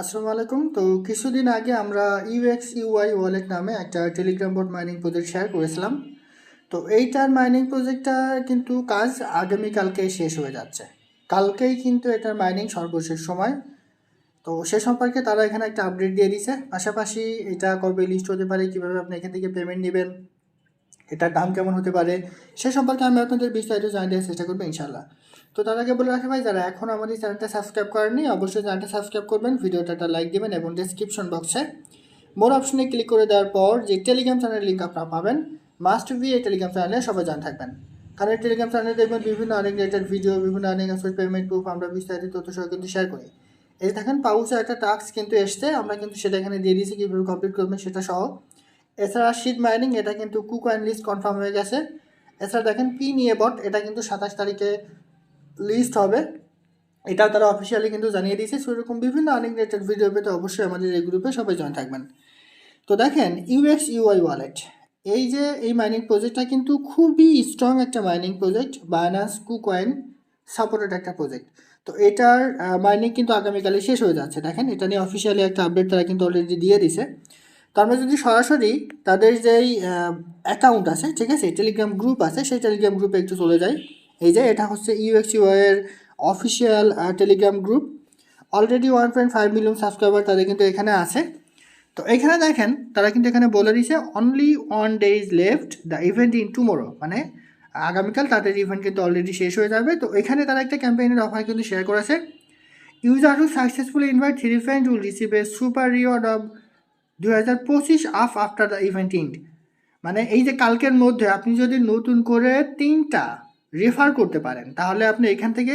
আসসালামু আলাইকুম। তো কিছুদিন আগে আমরা ইউএক্স ইউআই ওয়ালেট নামে একটা Telegram board mining project share করেছিলাম। তো এইটার মাইনিং প্রজেক্টটা কিন্তু কাজ আগামীকালকেই শেষ হয়ে যাচ্ছে। কালকেই কিন্তু এটার মাইনিং সর্বশেষ সময়। তো সে সম্পর্কে তারা এখানে একটা আপডেট দিয়ে দিছে পাশাপাশি এটা কবে লিস্ট হতে পারে, কীভাবে আপনি এখান থেকে পেমেন্ট নেবেন, এটার দাম কেমন হতে পারে, সে সম্পর্কে আমি আপনাদের বিস্তারিত জানিয়ে দেওয়ার চেষ্টা করব ইনশাল্লাহ তো আগে বলে রাখি ভাই, যারা এখন আমাদের চ্যানেলটা সাবস্ক্রাইব করেননি, অবশ্যই চ্যানেলটা সাবস্ক্রাইব করবেন, ভিডিওটা একটা লাইক দিবেন এবং ডেসক্রিপশন বক্সে মোর অপশনে ক্লিক করে দেওয়ার পর যে টেলিগ্রাম চ্যানেল লিঙ্ক আপনারা পাবেন মাস্ট বি এই টেলিগ্রাম চ্যানেলে সবাই জান থাকবেন। কারণ এই টেলিগ্রাম চ্যানেলে দেখবেন বিভিন্ন অনেক রিলেটেড ভিডিও বিভিন্ন অনেক পেমেন্ট প্রুফ আমরা বিস্তারিত তথ্য সহ কিন্তু শেয়ার করি। এই দেখেন পাউচে একটা টাস্ক কিন্তু এসছে, আমরা কিন্তু সেটা এখানে দিয়ে দিয়েছি, কীভাবে কমপ্লিট করবেন সেটা সহ। এছাড়া শিট মাইনিং এটা কিন্তু কুক অ্যান্ড লিস্ট কনফার্ম হয়ে গেছে। এছাড়া দেখেন পি নিয়ে বট এটা কিন্তু সাতাশ তারিখে লিস্ট হবে। এটাও তারা অফিসিয়ালি কিন্তু জানিয়ে দিয়েছে। সেরকম বিভিন্ন অনেক রিলেটেড ভিডিও পেতে অবশ্যই আমাদের এই গ্রুপে সবাই জয়েন থাকবেন। তো দেখেন ইউএক্স ইউআই ওয়ালেট এই যে, এই মাইনিং প্রজেক্টটা কিন্তু খুবই স্ট্রং একটা mining project Binance KuCoin supported একটা প্রজেক্ট তো এটার মাইনিং কিন্তু আগামীকালে শেষ হয়ে যাচ্ছে। দেখেন, এটা নিয়ে অফিসিয়ালি একটা আপডেট তারা কিন্তু অলরেডি দিয়ে দিছে তো আমরা যদি সরাসরি তাদের যেই অ্যাকাউন্ট আছে, ঠিক আছে টেলিগ্রাম গ্রুপ আছে, সেই টেলিগ্রাম গ্রুপে একটু চলে যাই। এই যে, এটা হচ্ছে ইউএক্স এর official Telegram group already one point five million subscriber তাদের কিন্তু এখানে আছে। তো এখানে দেখেন, তারা কিন্তু এখানে বলে দিয়েছে only one days left the event in tomorrow মানে আগামীকাল তাদের ইভেন্ট কিন্তু অলরেডি শেষ হয়ে যাবে। তো এখানে তারা একটা ক্যাম্পেইনের অফার কিন্তু শেয়ার করেছে। User who successfully invite three friend will receive a super reward of দু হাজার পঁচিশ আফ আফটার দ্য ইভেন্ট ইন্ড মানে এই যে কালকের মধ্যে আপনি যদি নতুন করে তিনটা রেফার করতে পারেন, তাহলে আপনি এখান থেকে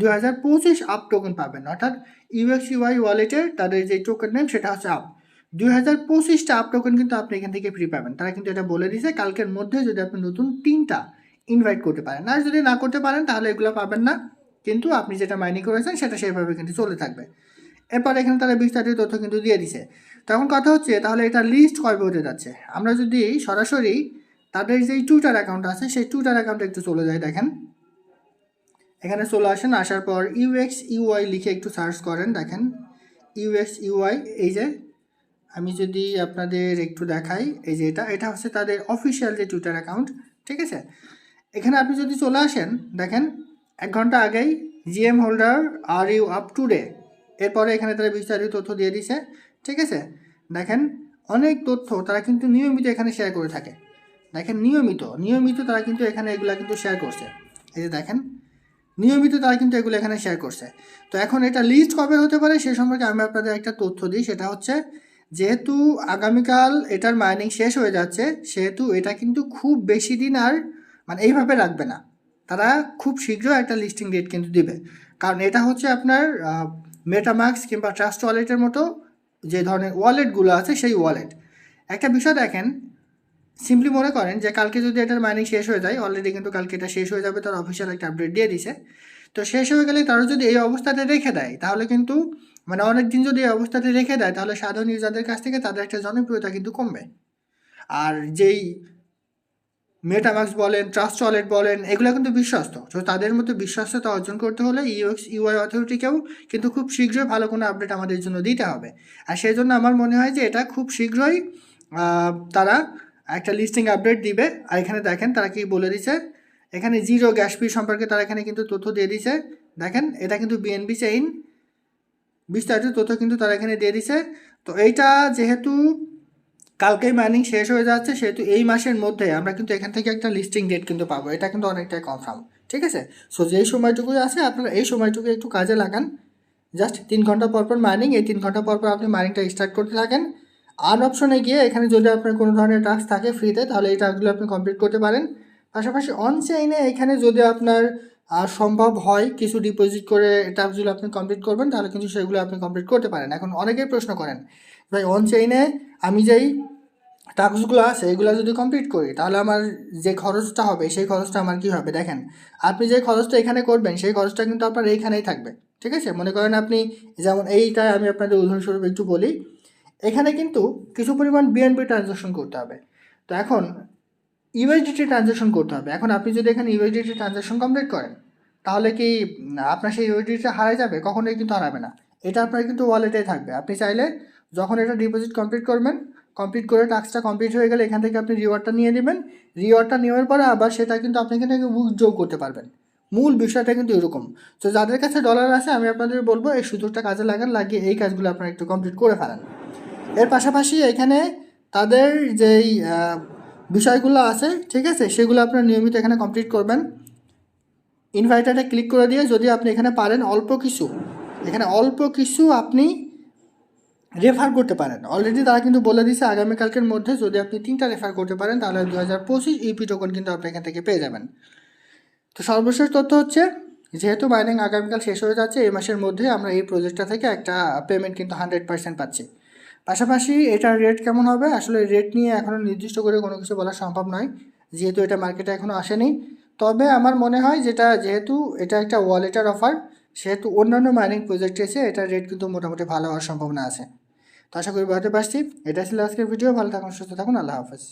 দু হাজার পঁচিশ আপ টোকেন পাবেন। অর্থাৎ ইউএক্স ইউআই ওয়ালেটের তাদের যে টোকেন নেম সেটা হচ্ছে আপ দুই হাজার পঁচিশটা আপ টোকেন কিন্তু আপনি এখান থেকে ফ্রি পাবেন। তারা কিন্তু এটা বলে দিয়েছে, কালকের মধ্যে যদি আপনি নতুন তিনটা ইনভাইট করতে পারেন। আর যদি না করতে পারেন, তাহলে এগুলো পাবেন না। কিন্তু আপনি যেটা মাইনিং করেছেন, সেটা সেভাবে কিন্তু চলে থাকবে। এরপর এখানে তারা বিস্তারিত তথ্য কিন্তু দিয়ে দিছে তখন কথা হচ্ছে, তাহলে এটা লিস্ট কবে হতে যাচ্ছে? আমরা যদি সরাসরি তাদের যেই টুইটার অ্যাকাউন্ট আছে, সেই টুইটার অ্যাকাউন্টে একটু চলে যায় দেখেন। এখানে চলে আসেন, আসার পর ইউএক্স ইউআই লিখে একটু সার্চ করেন, দেখেন। ইউএক্স ইউআই এই যে, আমি যদি আপনাদের একটু দেখাই, এই যে এটা এটা হচ্ছে তাদের অফিসিয়াল যে টুইটার অ্যাকাউন্ট ঠিক আছে? এখানে আপনি যদি চলে আসেন, দেখেন, এক ঘণ্টা আগেই GM holder are you up to day এরপরে এখানে তারা বিস্তারিত তথ্য দিয়ে দিছে, ঠিক আছে? দেখেন, অনেক তথ্য তারা কিন্তু নিয়মিত এখানে শেয়ার করে থাকে। দেখেন নিয়মিত নিয়মিত তারা কিন্তু এখানে এগুলা কিন্তু শেয়ার করছে। এই যে দেখেন, নিয়মিত তারা কিন্তু এগুলো এখানে শেয়ার করছে। তো এখন এটা লিস্ট কবে হতে পারে সে সম্পর্কে আমি আপনাদের একটা তথ্য দিই, সেটা হচ্ছে যেহেতু আগামীকাল এটার মাইনিং শেষ হয়ে যাচ্ছে, সেহেতু এটা কিন্তু খুব বেশি দিন আর মানে এইভাবে রাখবে না। তারা খুব শীঘ্র একটা লিস্টিং ডেট কিন্তু দিবে। কারণ এটা হচ্ছে আপনার মেটামাক্স কিংবা ট্রাস্ট ওয়ালেটের মতো যে ধরনের ওয়ালেটগুলো আছে সেই ওয়ালেট একটা বিষয় দেখেন সিম্পলি মনে করেন যে কালকে যদি এটার মাইনিং শেষ হয়ে যায় অলরেডি কিন্তু কালকে এটা শেষ হয়ে যাবে, তার অফিসিয়াল একটা আপডেট দিয়ে দিছে। তো শেষ হয়ে গেলে তারা যদি এই অবস্থাতে রেখে দেয়, তাহলে কিন্তু মানে অনেক দিন যদি এই অবস্থাতে রেখে দেয়, তাহলে সাধারণ ইউজারদের কাছ থেকে তাদের একটা জনপ্রিয়তা কিন্তু কমবে। আর যেই মেটামাক্স বলেন ট্রাস্ট ওয়ালেট বলেন, এগুলো কিন্তু বিশ্বস্ত। তো তাদের মধ্যে বিশ্বস্ততা অর্জন করতে হলে ইউএক্স ইউআই অথরিটিকেও কিন্তু খুব শীঘ্রই ভালো কোনো আপডেট আমাদের জন্য দিতে হবে। আর সেই জন্য আমার মনে হয় যে এটা খুব শীঘ্রই তারা একটা লিস্টিং আপডেট দিবে, আর এখানে দেখেন তারা কি বলে দিছে, এখানে জিরো গ্যাস ফি সম্পর্কে তারা এখানে কিন্তু তথ্য দিয়ে দিছে। দেখেন, এটা কিন্তু বিএনবি চেইন বিস্তারিত তথ্য কিন্তু তারা এখানে দিয়ে দিছে। তো এইটা যেহেতু কালকেই মাইনিং শেষ হয়ে যাচ্ছে, সেহেতু এই মাসের মধ্যে আমরা কিন্তু এখান থেকে একটা লিস্টিং ডেট কিন্তু পাবো। এটা কিন্তু অনেকটাই কনফার্ম ঠিক আছে? সো যেই সময়টুকুই আছে, আপনারা এই সময়টুকু একটু কাজে লাগান। জাস্ট তিন ঘণ্টা পর পর মাইনিং এই তিন ঘণ্টা পর পর আপনি মাইনিংটা স্টার্ট করতে থাকেন। আর্ন অপশনে গিয়ে এখানে যদি আপনার কোনো ধরনের টাস্ক থাকে ফ্রিতে তাহলে এই টাস্কগুলো আপনি কমপ্লিট করতে পারেন। পাশাপাশি অন চেইনে এখানে যদি আপনার সম্ভব হয় কিছু ডিপোজিট করে টাস্কগুলো আপনি কমপ্লিট করবেন, তাহলে কিন্তু সেগুলো আপনি কমপ্লিট করতে পারেন। এখন অনেকেই প্রশ্ন করেন, ভাই অন চেইনে আমি যেই টাস্কগুলো আছে, এগুলো যদি কমপ্লিট করি, তাহলে আমার যে খরচটা হবে, সেই খরচটা আমার কী হবে? দেখেন, আপনি যে খরচটা এখানে করবেন, সেই খরচটা কিন্তু আপনার এইখানেই থাকবে। ঠিক আছে? মনে করেন আপনি, যেমন এইটাই আমি আপনাদের উদাহরণস্বরূপ একটু বলি এখানে কিন্তু কিছু পরিমাণ বিএনপি ট্রানজ্যাকশন করতে হবে। তো এখন ইউএসডিটি ট্রানজ্যাকশন করতে হবে। এখন আপনি যদি এখানে ইউএসডিটি ট্রানজ্যাকশন কমপ্লিট করেন, তাহলে কি আপনার সেই ইউএসডিটা হারা যাবে? কখনোই কিন্তু হারাবে না। এটা আপনার কিন্তু ওয়ালেটেই থাকবে। আপনি চাইলে যখন এটা ডিপোজিট কমপ্লিট করবেন কমপ্লিট করে টাস্কটা কমপ্লিট হয়ে গেলে এখান থেকে আপনি রিওয়ার্ডটা নিয়ে নেবেন। রিওয়ার্ডটা নেওয়ার পরে আবার সেটা কিন্তু আপনি এখানে যোগ করতে পারবেন। মূল বিষয়টা কিন্তু এরকম। তো যাদের কাছে ডলার আছে, আমি আপনাদের বলব এই সুযোগটা কাজে লাগান, লাগিয়ে এই কাজগুলো আপনারা একটু কমপ্লিট করে ফেলেন। এর পাশাপাশি এখানে তাদের যেই বিষয়গুলো আছে, ঠিক আছে, সেগুলো আপনারা নিয়মিত এখানে কমপ্লিট করবেন। ইনভাইটারে ক্লিক করে দিয়ে যদি আপনি এখানে পারেন অল্প কিছু, এখানে অল্প কিছু আপনি রেফার করতে পারেন। অলরেডি তারা কিন্তু বলে দিয়েছে আগামীকালকের মধ্যে যদি আপনি তিনটা রেফার করতে পারেন, তাহলে দু হাজার পঁচিশ ইপি টোকন কিন্তু আপনি এখান থেকে পেয়ে যাবেন। তো সর্বশেষ তথ্য হচ্ছে, যেহেতু মাইনিং আগামীকাল শেষ হয়ে যাচ্ছে, এই মাসের মধ্যে আমরা এই প্রজেক্টটা থেকে একটা পেমেন্ট কিন্তু হান্ড্রেড পার্সেন্ট পাচ্ছি। পাশাপাশি এটার রেট কেমন হবে? আসলে রেট নিয়ে এখনও নির্দিষ্ট করে কোনো কিছু বলা সম্ভব নয়, যেহেতু এটা মার্কেটে এখনও আসেনি। তবে আমার মনে হয় যেটা, যেহেতু এটা একটা ওয়ালেটার অফার সেহেতু অন্যান্য মাইনিং প্রজেক্ট এসে এটার রেট কিন্তু মোটামুটি ভালো হওয়ার সম্ভাবনা আছে। তো আশা করি বুঝতে পারছি। এটা ছিল আজকের ভিডিও ভালো থাকুন, সুস্থ থাকুন। আল্লাহ হাফেজ।